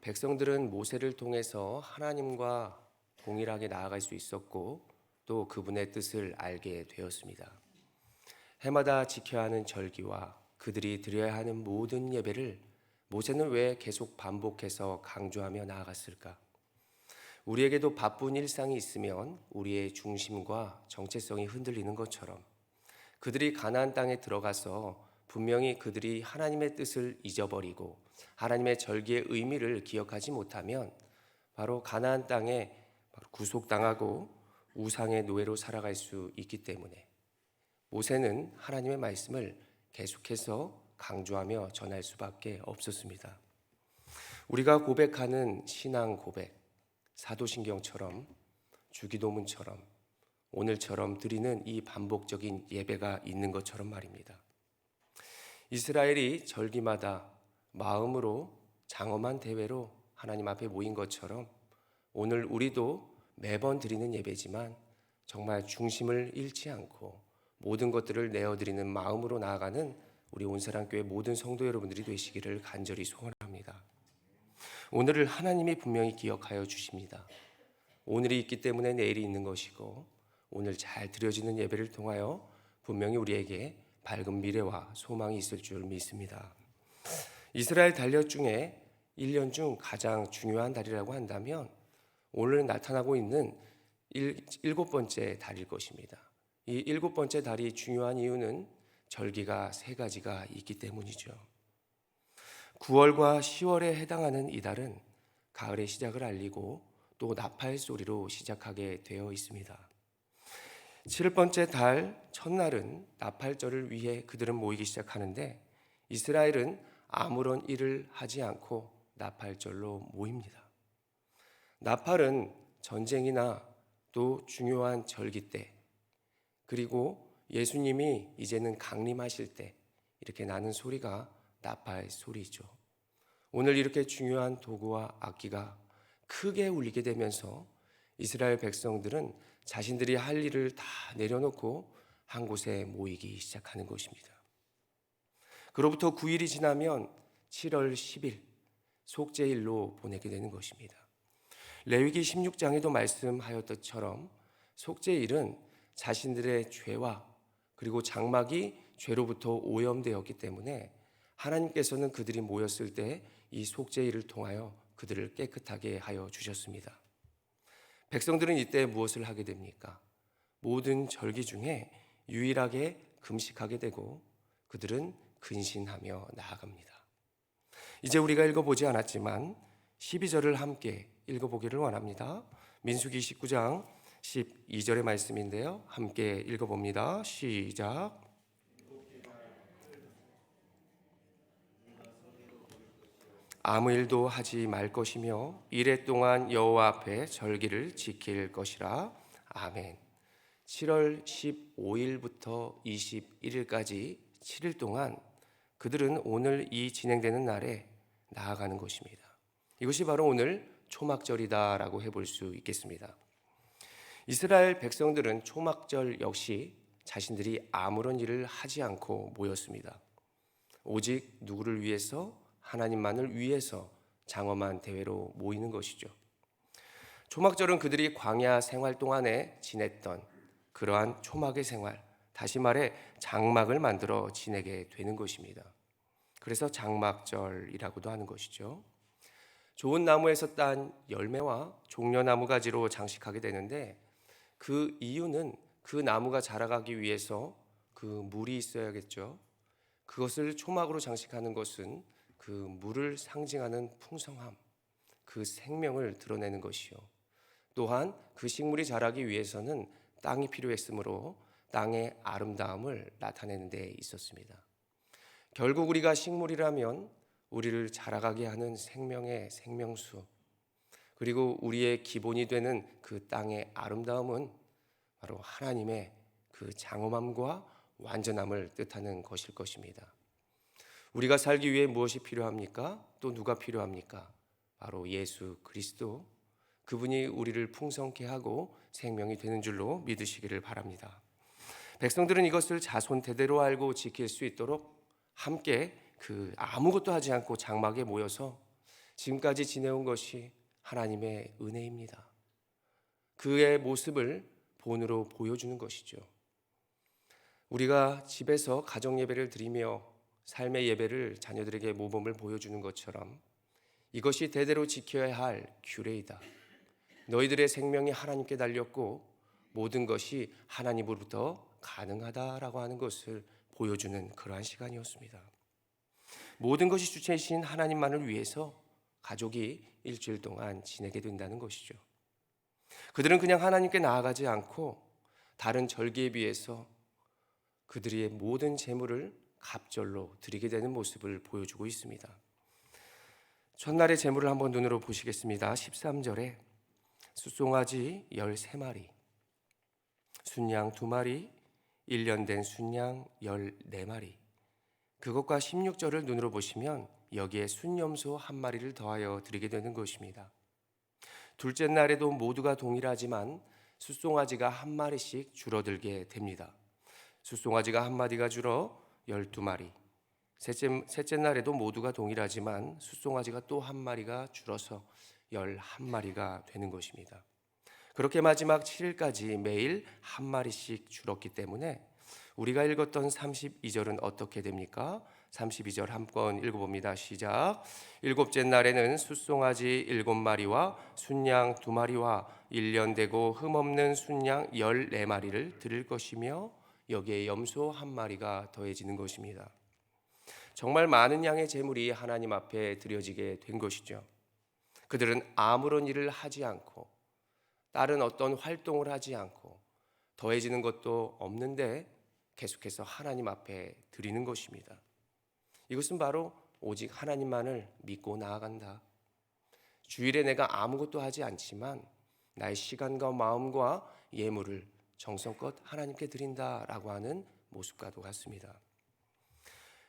백성들은 모세를 통해서 하나님과 동일하게 나아갈 수 있었고 또 그분의 뜻을 알게 되었습니다. 해마다 지켜야 하는 절기와 그들이 드려야 하는 모든 예배를 모세는 왜 계속 반복해서 강조하며 나아갔을까? 우리에게도 바쁜 일상이 있으면 우리의 중심과 정체성이 흔들리는 것처럼 그들이 가나안 땅에 들어가서 분명히 그들이 하나님의 뜻을 잊어버리고 하나님의 절기의 의미를 기억하지 못하면 바로 가나안 땅에 구속당하고 우상의 노예로 살아갈 수 있기 때문에 모세는 하나님의 말씀을 계속해서 강조하며 전할 수밖에 없었습니다. 우리가 고백하는 신앙 고백, 사도신경처럼 주기도문처럼 오늘처럼 드리는 이 반복적인 예배가 있는 것처럼 말입니다. 이스라엘이 절기마다 마음으로 장엄한 대회로 하나님 앞에 모인 것처럼 오늘 우리도 매번 드리는 예배지만 정말 중심을 잃지 않고 모든 것들을 내어드리는 마음으로 나아가는 우리 온사랑교회 모든 성도 여러분들이 되시기를 간절히 소원합니다. 오늘을 하나님이 분명히 기억하여 주십니다. 오늘이 있기 때문에 내일이 있는 것이고 오늘 잘 드려지는 예배를 통하여 분명히 우리에게 밝은 미래와 소망이 있을 줄 믿습니다. 이스라엘 달력 중에 1년 중 가장 중요한 달이라고 한다면 오늘 나타나고 있는 일, 일곱 번째 달일 것입니다. 이 일곱 번째 달이 중요한 이유는 절기가 세 가지가 있기 때문이죠. 9월과 10월에 해당하는 이 달은 가을의 시작을 알리고 또 나팔 소리로 시작하게 되어 있습니다. 7 번째 달 첫날은 나팔절을 위해 그들은 모이기 시작하는데 이스라엘은 아무런 일을 하지 않고 나팔절로 모입니다. 나팔은 전쟁이나 또 중요한 절기 때 그리고 예수님이 이제는 강림하실 때 이렇게 나는 소리가 나팔 소리죠. 오늘 이렇게 중요한 도구와 악기가 크게 울리게 되면서 이스라엘 백성들은 자신들이 할 일을 다 내려놓고 한 곳에 모이기 시작하는 것입니다. 그로부터 9일이 지나면 7월 10일 속죄일로 보내게 되는 것입니다. 레위기 16장에도 말씀하였것처럼 속죄일은 자신들의 죄와 그리고 장막이 죄로부터 오염되었기 때문에 하나님께서는 그들이 모였을 때 이 속죄일을 통하여 그들을 깨끗하게 하여 주셨습니다. 백성들은 이때 무엇을 하게 됩니까? 모든 절기 중에 유일하게 금식하게 되고 그들은 근신하며 나아갑니다. 이제 우리가 읽어보지 않았지만 12절을 함께 읽어보기를 원합니다. 민수기 19장 12절의 말씀인데요. 함께 읽어봅니다. 시작. 아무 일도 하지 말 것이며 이래 동안 여호와 앞에 절기를 지킬 것이라. 아멘. 7월 15일부터 21일까지 7일 동안 그들은 오늘 이 진행되는 날에 나아가는 것입니다. 이것이 바로 오늘 초막절이다라고 해볼 수 있겠습니다. 이스라엘 백성들은 초막절 역시 자신들이 아무런 일을 하지 않고 모였습니다. 오직 누구를 위해서 하나님만을 위해서 장엄한 대회로 모이는 것이죠. 초막절은 그들이 광야 생활 동안에 지냈던 그러한 초막의 생활, 다시 말해 장막을 만들어 지내게 되는 것입니다. 그래서 장막절이라고도 하는 것이죠. 좋은 나무에서 딴 열매와 종려나무 가지로 장식하게 되는데 그 이유는 그 나무가 자라가기 위해서 그 물이 있어야겠죠. 그것을 초막으로 장식하는 것은 그 물을 상징하는 풍성함, 그 생명을 드러내는 것이요. 또한 그 식물이 자라기 위해서는 땅이 필요했으므로 땅의 아름다움을 나타내는 데 있었습니다. 결국 우리가 식물이라면 우리를 자라가게 하는 생명의 생명수, 그리고 우리의 기본이 되는 그 땅의 아름다움은 바로 하나님의 그 장엄함과 완전함을 뜻하는 것일 것입니다. 우리가 살기 위해 무엇이 필요합니까? 또 누가 필요합니까? 바로 예수 그리스도. 그분이 우리를 풍성케 하고 생명이 되는 줄로 믿으시기를 바랍니다. 백성들은 이것을 자손 대대로 알고 지킬 수 있도록 함께 그 아무것도 하지 않고 장막에 모여서 지금까지 지내온 것이 하나님의 은혜입니다. 그의 모습을 본으로 보여주는 것이죠. 우리가 집에서 가정 예배를 드리며 삶의 예배를 자녀들에게 모범을 보여주는 것처럼 이것이 대대로 지켜야 할 규례이다. 너희들의 생명이 하나님께 달렸고 모든 것이 하나님으로부터 가능하다라고 하는 것을 보여주는 그러한 시간이었습니다. 모든 것이 주체이신 하나님만을 위해서 가족이 일주일 동안 지내게 된다는 것이죠. 그들은 그냥 하나님께 나아가지 않고 다른 절기에 비해서 그들의 모든 재물을 갑절로 드리게 되는 모습을 보여주고 있습니다. 첫날의 재물을 한번 눈으로 보시겠습니다. 13절에 숫송아지 13마리, 순양 2마리, 1년 된 순양 14마리. 그것과 16절을 눈으로 보시면 여기에 순염소 한 마리를 더하여 드리게 되는 것입니다. 둘째 날에도 모두가 동일하지만 숫송아지가 한 마리씩 줄어들게 됩니다. 숫송아지가 한 마리가 줄어 12마리. 셋째, 셋째 날에도 모두가 동일하지만 숫송아지가 또 한 마리가 줄어서 11마리가 되는 것입니다. 그렇게 마지막 7일까지 매일 한 마리씩 줄었기 때문에 우리가 읽었던 32절은 어떻게 됩니까? 32절 한번 읽어봅니다. 시작. 일곱째 날에는 숫송아지 일곱 마리와 순양 두 마리와 일년 되고 흠없는 순양 열네 마리를 드릴 것이며 여기에 염소 한 마리가 더해지는 것입니다. 정말 많은 양의 제물이 하나님 앞에 드려지게 된 것이죠. 그들은 아무런 일을 하지 않고 다른 어떤 활동을 하지 않고 더해지는 것도 없는데 계속해서 하나님 앞에 드리는 것입니다. 이것은 바로 오직 하나님만을 믿고 나아간다. 주일에 내가 아무것도 하지 않지만 나의 시간과 마음과 예물을 정성껏 하나님께 드린다라고 하는 모습과도 같습니다.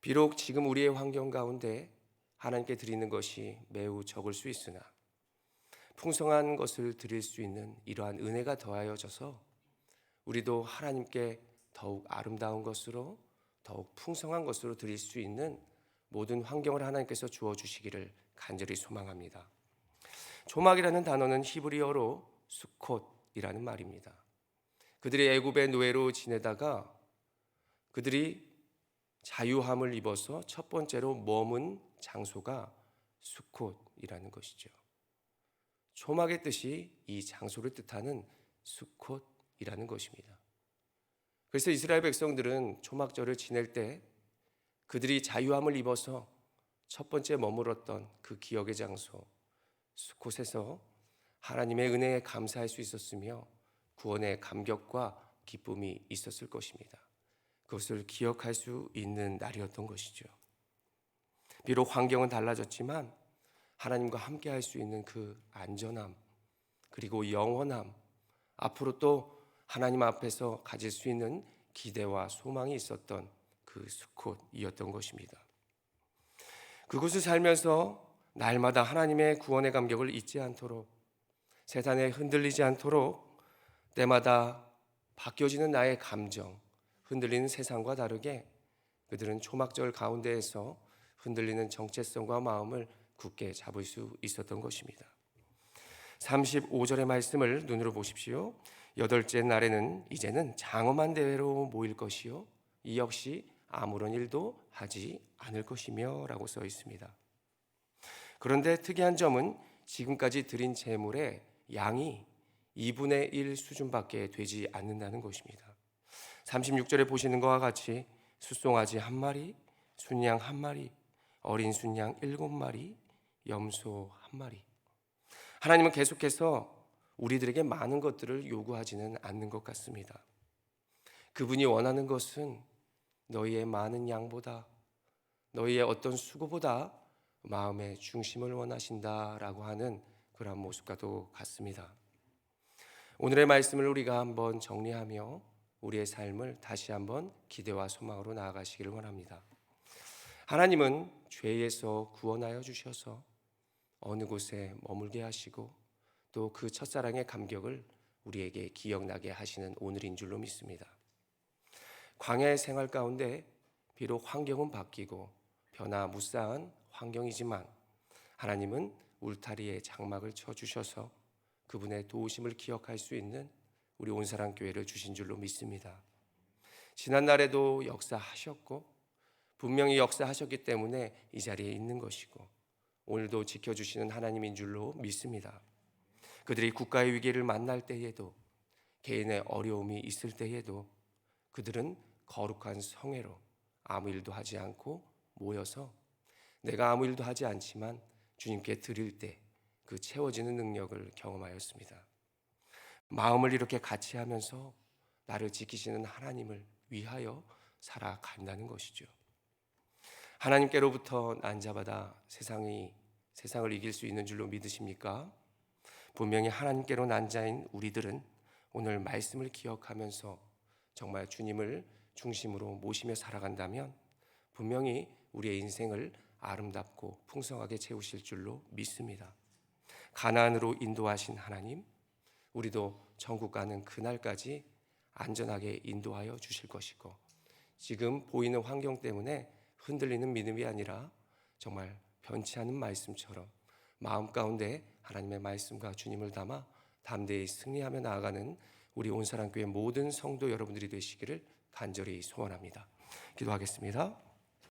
비록 지금 우리의 환경 가운데 하나님께 드리는 것이 매우 적을 수 있으나 풍성한 것을 드릴 수 있는 이러한 은혜가 더하여져서 우리도 하나님께 더욱 아름다운 것으로 더욱 풍성한 것으로 드릴 수 있는 모든 환경을 하나님께서 주어 주시기를 간절히 소망합니다. 조막이라는 단어는 히브리어로 수콧이라는 말입니다. 그들이 애굽의 노예로 지내다가 그들이 자유함을 입어서 첫 번째로 머문 장소가 수콧이라는 것이죠. 초막의 뜻이 이 장소를 뜻하는 수콧이라는 것입니다. 그래서 이스라엘 백성들은 초막절을 지낼 때 그들이 자유함을 입어서 첫 번째 머물렀던 그 기억의 장소 수콧에서 하나님의 은혜에 감사할 수 있었으며 구원의 감격과 기쁨이 있었을 것입니다. 그것을 기억할 수 있는 날이었던 것이죠. 비록 환경은 달라졌지만 하나님과 함께 할 수 있는 그 안전함 그리고 영원함 앞으로 또 하나님 앞에서 가질 수 있는 기대와 소망이 있었던 그 수콧이었던 것입니다. 그곳을 살면서 날마다 하나님의 구원의 감격을 잊지 않도록 세상에 흔들리지 않도록 때마다 바뀌어지는 나의 감정, 흔들리는 세상과 다르게 그들은 초막절 가운데에서 흔들리는 정체성과 마음을 굳게 잡을 수 있었던 것입니다. 35절의 말씀을 눈으로 보십시오. 여덟째 날에는 이제는 장엄한 대회로 모일 것이요. 이 역시 아무런 일도 하지 않을 것이며 라고 써 있습니다. 그런데 특이한 점은 지금까지 드린 재물의 양이 2분의 1 수준밖에 되지 않는다는 것입니다. 36절에 보시는 것과 같이 숫송아지 한 마리, 순양 한 마리, 어린 순양 일곱 마리, 염소 한 마리. 하나님은 계속해서 우리들에게 많은 것들을 요구하지는 않는 것 같습니다. 그분이 원하는 것은 너희의 많은 양보다 너희의 어떤 수고보다 마음의 중심을 원하신다라고 하는 그런 모습과도 같습니다. 오늘의 말씀을 우리가 한번 정리하며 우리의 삶을 다시 한번 기대와 소망으로 나아가시기를 원합니다. 하나님은 죄에서 구원하여 주셔서 어느 곳에 머물게 하시고 또 그 첫사랑의 감격을 우리에게 기억나게 하시는 오늘인 줄로 믿습니다. 광야의 생활 가운데 비록 환경은 바뀌고 변화무쌍한 환경이지만 하나님은 울타리에 장막을 쳐 주셔서 그분의 도우심을 기억할 수 있는 우리 온사랑 교회를 주신 줄로 믿습니다. 지난 날에도 역사하셨고 분명히 역사하셨기 때문에 이 자리에 있는 것이고 오늘도 지켜주시는 하나님인 줄로 믿습니다. 그들이 국가의 위기를 만날 때에도 개인의 어려움이 있을 때에도 그들은 거룩한 성회로 아무 일도 하지 않고 모여서 내가 아무 일도 하지 않지만 주님께 드릴 때 그 채워지는 능력을 경험하였습니다. 마음을 이렇게 같이 하면서 나를 지키시는 하나님을 위하여 살아간다는 것이죠. 하나님께로부터 난자받아 세상이 세상을 이길 수 있는 줄로 믿으십니까? 분명히 하나님께로 난자인 우리들은 오늘 말씀을 기억하면서 정말 주님을 중심으로 모시며 살아간다면 분명히 우리의 인생을 아름답고 풍성하게 채우실 줄로 믿습니다. 가나안으로 인도하신 하나님, 우리도 천국 가는 그날까지 안전하게 인도하여 주실 것이고 지금 보이는 환경 때문에 흔들리는 믿음이 아니라 정말 변치 않은 말씀처럼 마음 가운데 하나님의 말씀과 주님을 담아 담대히 승리하며 나아가는 우리 온사랑교회 모든 성도 여러분들이 되시기를 간절히 소원합니다. 기도하겠습니다.